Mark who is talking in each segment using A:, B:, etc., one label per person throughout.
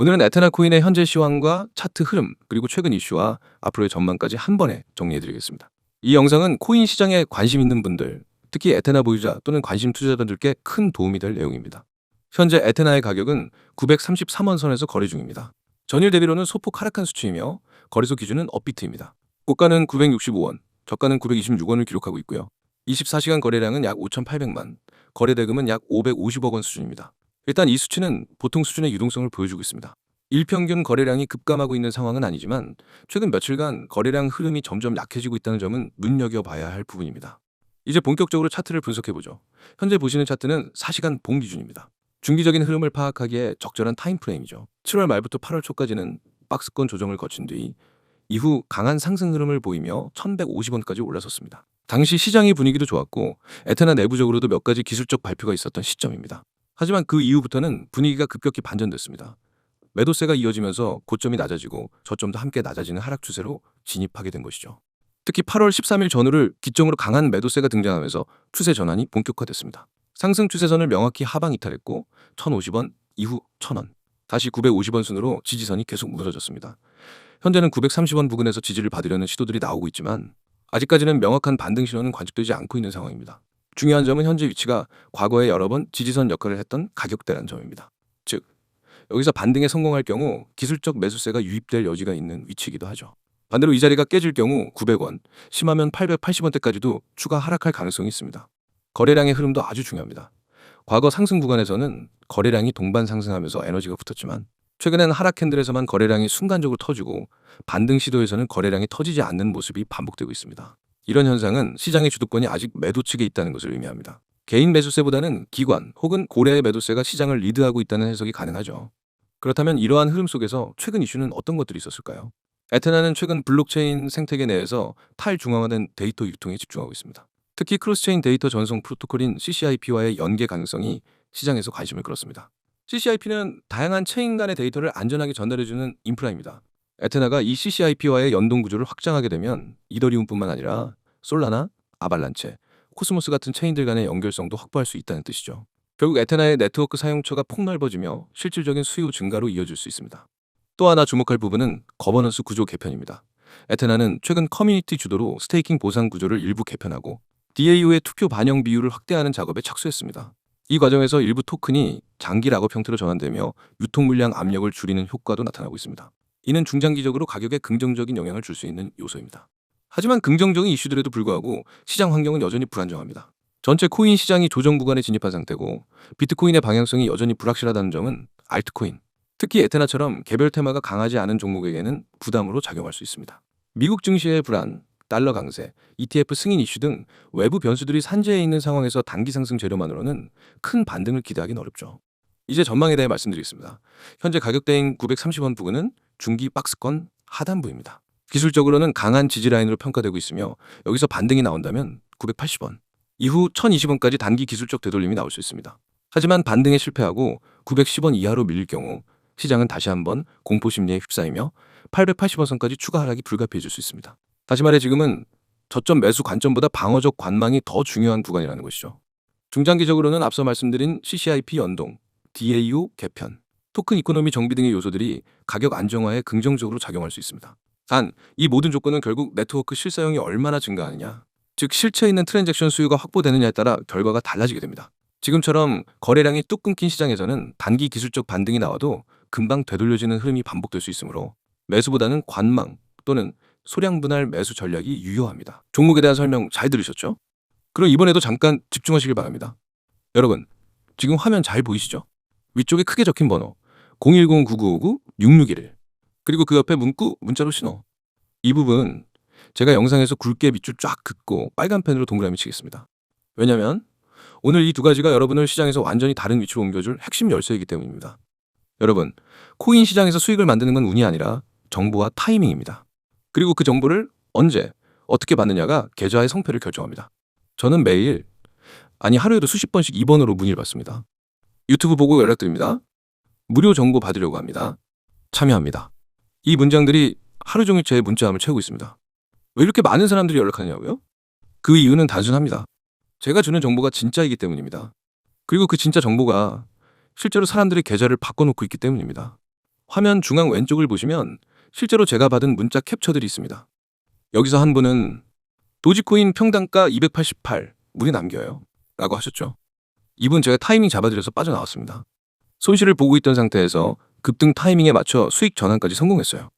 A: 오늘은 에테나 코인의 현재 시황과 차트 흐름, 그리고 최근 이슈와 앞으로의 전망까지 한 번에 정리해드리겠습니다. 이 영상은 코인 시장에 관심 있는 분들, 특히 에테나 보유자 또는 관심 투자자들께 큰 도움이 될 내용입니다. 현재 에테나의 가격은 933원 선에서 거래 중입니다. 전일 대비로는 소폭 하락한 수치이며 거래소 기준은 업비트입니다. 고가는 965원, 저가는 926원을 기록하고 있고요. 24시간 거래량은 약 5,800만, 거래 대금은 약 550억 원 수준입니다. 일단 이 수치는 보통 수준의 유동성을 보여주고 있습니다. 일평균 거래량이 급감하고 있는 상황은 아니지만 최근 며칠간 거래량 흐름이 점점 약해지고 있다는 점은 눈여겨봐야 할 부분입니다. 이제 본격적으로 차트를 분석해보죠. 현재 보시는 차트는 4시간 봉 기준입니다. 중기적인 흐름을 파악하기에 적절한 타임프레임이죠. 7월 말부터 8월 초까지는 박스권 조정을 거친 뒤 이후 강한 상승 흐름을 보이며 1150원까지 올라섰습니다. 당시 시장의 분위기도 좋았고 에테나 내부적으로도 몇 가지 기술적 발표가 있었던 시점입니다. 하지만 그 이후부터는 분위기가 급격히 반전됐습니다. 매도세가 이어지면서 고점이 낮아지고 저점도 함께 낮아지는 하락 추세로 진입하게 된 것이죠. 특히 8월 13일 전후를 기점으로 강한 매도세가 등장하면서 추세 전환이 본격화됐습니다. 상승 추세선을 명확히 하방 이탈했고 1,050원 이후 1,000원 다시 950원 순으로 지지선이 계속 무너졌습니다. 현재는 930원 부근에서 지지를 받으려는 시도들이 나오고 있지만 아직까지는 명확한 반등 신호는 관측되지 않고 있는 상황입니다. 중요한 점은 현재 위치가 과거에 여러 번 지지선 역할을 했던 가격대라는 점입니다. 즉 여기서 반등에 성공할 경우 기술적 매수세가 유입될 여지가 있는 위치이기도 하죠. 반대로 이 자리가 깨질 경우 900원, 심하면 880원대까지도 추가 하락할 가능성이 있습니다. 거래량의 흐름도 아주 중요합니다. 과거 상승 구간에서는 거래량이 동반 상승하면서 에너지가 붙었지만 최근엔 하락 캔들에서만 거래량이 순간적으로 터지고 반등 시도에서는 거래량이 터지지 않는 모습이 반복되고 있습니다. 이런 현상은 시장의 주도권이 아직 매도 측에 있다는 것을 의미합니다. 개인 매수세보다는 기관 혹은 고래의 매도세가 시장을 리드하고 있다는 해석이 가능하죠. 그렇다면 이러한 흐름 속에서 최근 이슈는 어떤 것들이 있었을까요? 에테나는 최근 블록체인 생태계 내에서 탈중앙화된 데이터 유통에 집중하고 있습니다. 특히 크로스체인 데이터 전송 프로토콜인 CCIP와의 연계 가능성이 시장에서 관심을 끌었습니다. CCIP는 다양한 체인 간의 데이터를 안전하게 전달해주는 인프라입니다. 에테나가 이 CCIP와의 연동 구조를 확장하게 되면 이더리움뿐만 아니라 솔라나, 아발란체, 코스모스 같은 체인들 간의 연결성도 확보할 수 있다는 뜻이죠. 결국 에테나의 네트워크 사용처가 폭넓어지며 실질적인 수요 증가로 이어질 수 있습니다. 또 하나 주목할 부분은 거버넌스 구조 개편입니다. 에테나는 최근 커뮤니티 주도로 스테이킹 보상 구조를 일부 개편하고 DAU의 투표 반영 비율을 확대하는 작업에 착수했습니다. 이 과정에서 일부 토큰이 장기 락업 형태로 전환되며 유통 물량 압력을 줄이는 효과도 나타나고 있습니다. 이는 중장기적으로 가격에 긍정적인 영향을 줄 수 있는 요소입니다. 하지만 긍정적인 이슈들에도 불구하고 시장 환경은 여전히 불안정합니다. 전체 코인 시장이 조정 구간에 진입한 상태고 비트코인의 방향성이 여전히 불확실하다는 점은 알트코인, 특히 에테나처럼 개별 테마가 강하지 않은 종목에게는 부담으로 작용할 수 있습니다. 미국 증시의 불안, 달러 강세, ETF 승인 이슈 등 외부 변수들이 산재해 있는 상황에서 단기 상승 재료만으로는 큰 반등을 기대하기는 어렵죠. 이제 전망에 대해 말씀드리겠습니다. 현재 가격대인 930원 부근은 중기 박스권 하단부입니다. 기술적으로는 강한 지지 라인으로 평가되고 있으며 여기서 반등이 나온다면 980원, 이후 1020원까지 단기 기술적 되돌림이 나올 수 있습니다. 하지만 반등에 실패하고 910원 이하로 밀릴 경우 시장은 다시 한번 공포 심리에 휩싸이며 880원 선까지 추가 하락이 불가피해질 수 있습니다. 다시 말해 지금은 저점 매수 관점보다 방어적 관망이 더 중요한 구간이라는 것이죠. 중장기적으로는 앞서 말씀드린 CCIP 연동, DAU 개편, 토큰 이코노미 정비 등의 요소들이 가격 안정화에 긍정적으로 작용할 수 있습니다. 단, 이 모든 조건은 결국 네트워크 실사용이 얼마나 증가하느냐, 즉 실체 있는 트랜잭션 수요가 확보되느냐에 따라 결과가 달라지게 됩니다. 지금처럼 거래량이 뚝 끊긴 시장에서는 단기 기술적 반등이 나와도 금방 되돌려지는 흐름이 반복될 수 있으므로 매수보다는 관망 또는 소량 분할 매수 전략이 유효합니다. 종목에 대한 설명 잘 들으셨죠? 그럼 이번에도 잠깐 집중하시길 바랍니다. 여러분, 지금 화면 잘 보이시죠? 위쪽에 크게 적힌 번호 010-9959-6611 그리고 그 옆에 문구 문자로 신호 이 부분 제가 영상에서 굵게 밑줄 쫙 긋고 빨간 펜으로 동그라미 치겠습니다. 왜냐면 오늘 이 두 가지가 여러분을 시장에서 완전히 다른 위치로 옮겨줄 핵심 열쇠이기 때문입니다. 여러분, 코인 시장에서 수익을 만드는 건 운이 아니라 정보와 타이밍입니다. 그리고 그 정보를 언제, 어떻게 받느냐가 계좌의 성패를 결정합니다. 저는 매일, 아니 하루에도 수십 번씩 2번으로 문의를 받습니다. 유튜브 보고 연락드립니다. 무료 정보 받으려고 합니다. 참여합니다. 이 문장들이 하루 종일 제 문자함을 채우고 있습니다. 왜 이렇게 많은 사람들이 연락하냐고요? 그 이유는 단순합니다. 제가 주는 정보가 진짜이기 때문입니다. 그리고 그 진짜 정보가 실제로 사람들의 계좌를 바꿔놓고 있기 때문입니다. 화면 중앙 왼쪽을 보시면 실제로 제가 받은 문자 캡처들이 있습니다. 여기서 한 분은 도지코인 평단가 288 물이 남겨요. 라고 하셨죠. 이분 제가 타이밍 잡아드려서 빠져나왔습니다. 손실을 보고 있던 상태에서 급등 타이밍에 맞춰 수익 전환까지 성공했어요.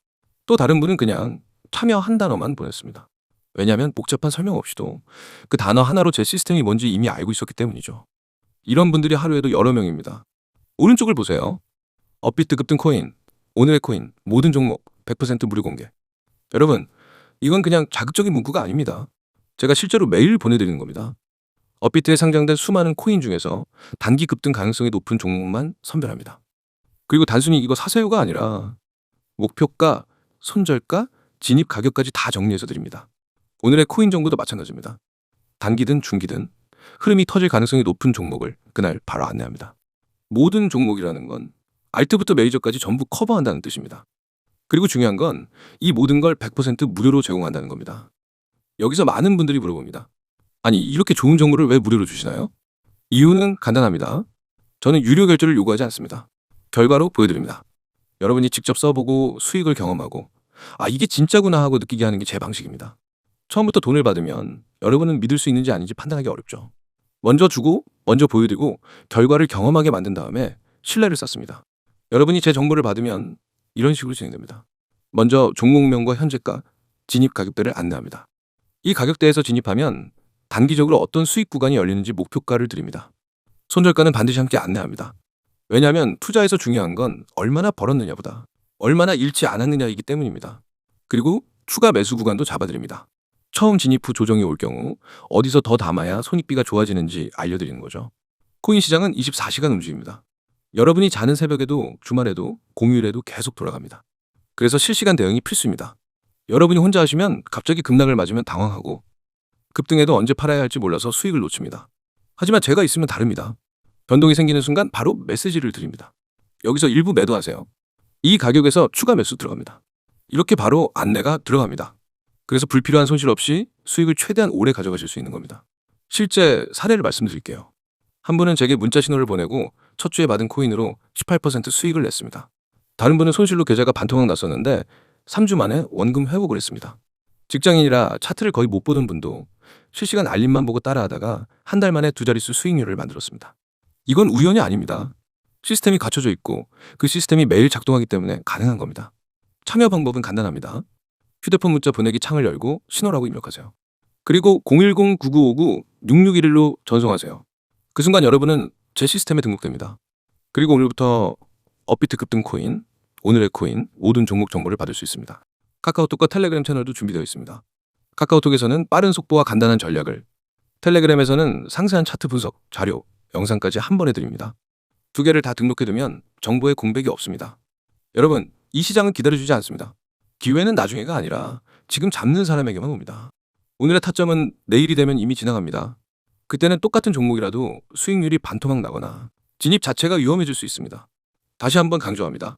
A: 또 다른 분은 그냥 참여 한 단어만 보냈습니다. 왜냐하면 복잡한 설명 없이도 그 단어 하나로 제 시스템이 뭔지 이미 알고 있었기 때문이죠. 이런 분들이 하루에도 여러 명입니다. 오른쪽을 보세요. 업비트 급등 코인, 오늘의 코인, 모든 종목 100% 무료 공개. 여러분, 이건 그냥 자극적인 문구가 아닙니다. 제가 실제로 매일 보내드리는 겁니다. 업비트에 상장된 수많은 코인 중에서 단기 급등 가능성이 높은 종목만 선별합니다. 그리고 단순히 이거 사세요가 아니라 목표가, 손절가, 진입 가격까지 다 정리해서 드립니다. 오늘의 코인 정보도 마찬가지입니다. 단기든 중기든 흐름이 터질 가능성이 높은 종목을 그날 바로 안내합니다. 모든 종목이라는 건 알트부터 메이저까지 전부 커버한다는 뜻입니다. 그리고 중요한 건 이 모든 걸 100% 무료로 제공한다는 겁니다. 여기서 많은 분들이 물어봅니다. 아니, 이렇게 좋은 정보를 왜 무료로 주시나요? 이유는 간단합니다. 저는 유료 결제를 요구하지 않습니다. 결과로 보여드립니다. 여러분이 직접 써보고 수익을 경험하고 아, 이게 진짜구나 하고 느끼게 하는 게 제 방식입니다. 처음부터 돈을 받으면 여러분은 믿을 수 있는지 아닌지 판단하기 어렵죠. 먼저 주고, 먼저 보여드리고 결과를 경험하게 만든 다음에 신뢰를 쌓습니다. 여러분이 제 정보를 받으면 이런 식으로 진행됩니다. 먼저 종목명과 현재가, 진입 가격대를 안내합니다. 이 가격대에서 진입하면 단기적으로 어떤 수익 구간이 열리는지 목표가를 드립니다. 손절가는 반드시 함께 안내합니다. 왜냐하면 투자에서 중요한 건 얼마나 벌었느냐보다 얼마나 잃지 않았느냐이기 때문입니다. 그리고 추가 매수 구간도 잡아드립니다. 처음 진입 후 조정이 올 경우 어디서 더 담아야 손익비가 좋아지는지 알려드리는 거죠. 코인 시장은 24시간 움직입니다. 여러분이 자는 새벽에도 주말에도 공휴일에도 계속 돌아갑니다. 그래서 실시간 대응이 필수입니다. 여러분이 혼자 하시면 갑자기 급락을 맞으면 당황하고 급등에도 언제 팔아야 할지 몰라서 수익을 놓칩니다. 하지만 제가 있으면 다릅니다. 변동이 생기는 순간 바로 메시지를 드립니다. 여기서 일부 매도하세요. 이 가격에서 추가 매수 들어갑니다. 이렇게 바로 안내가 들어갑니다. 그래서 불필요한 손실 없이 수익을 최대한 오래 가져가실 수 있는 겁니다. 실제 사례를 말씀드릴게요. 한 분은 제게 문자 신호를 보내고 첫 주에 받은 코인으로 18% 수익을 냈습니다. 다른 분은 손실로 계좌가 반토막 났었는데 3주 만에 원금 회복을 했습니다. 직장인이라 차트를 거의 못 보던 분도 실시간 알림만 보고 따라하다가 한 달 만에 두 자릿수 수익률을 만들었습니다. 이건 우연이 아닙니다. 시스템이 갖춰져 있고 그 시스템이 매일 작동하기 때문에 가능한 겁니다. 참여 방법은 간단합니다. 휴대폰 문자 보내기 창을 열고 신호라고 입력하세요. 그리고 010-9959-6611로 전송하세요. 그 순간 여러분은 제 시스템에 등록됩니다. 그리고 오늘부터 업비트 급등 코인, 오늘의 코인, 모든 종목 정보를 받을 수 있습니다. 카카오톡과 텔레그램 채널도 준비되어 있습니다. 카카오톡에서는 빠른 속보와 간단한 전략을, 텔레그램에서는 상세한 차트 분석, 자료, 영상까지 한 번에 드립니다. 두 개를 다 등록해두면 정보에 공백이 없습니다. 여러분, 이 시장은 기다려주지 않습니다. 기회는 나중에가 아니라 지금 잡는 사람에게만 옵니다. 오늘의 타점은 내일이 되면 이미 지나갑니다. 그때는 똑같은 종목이라도 수익률이 반토막 나거나 진입 자체가 위험해질 수 있습니다. 다시 한번 강조합니다.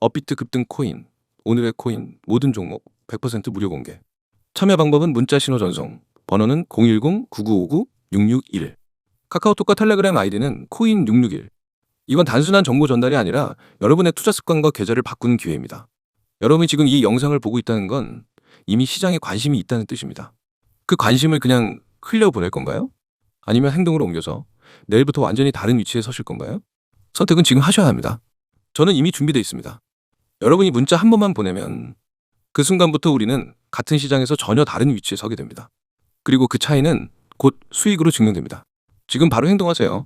A: 업비트 급등 코인, 오늘의 코인, 모든 종목 100% 무료 공개. 참여 방법은 문자 신호 전송, 번호는 010-9959-661. 카카오톡과 텔레그램 아이디는 코인661. 이건 단순한 정보 전달이 아니라 여러분의 투자 습관과 계좌를 바꾸는 기회입니다. 여러분이 지금 이 영상을 보고 있다는 건 이미 시장에 관심이 있다는 뜻입니다. 그 관심을 그냥 흘려보낼 건가요? 아니면 행동으로 옮겨서 내일부터 완전히 다른 위치에 서실 건가요? 선택은 지금 하셔야 합니다. 저는 이미 준비되어 있습니다. 여러분이 문자 한 번만 보내면 그 순간부터 우리는 같은 시장에서 전혀 다른 위치에 서게 됩니다. 그리고 그 차이는 곧 수익으로 증명됩니다. 지금 바로 행동하세요.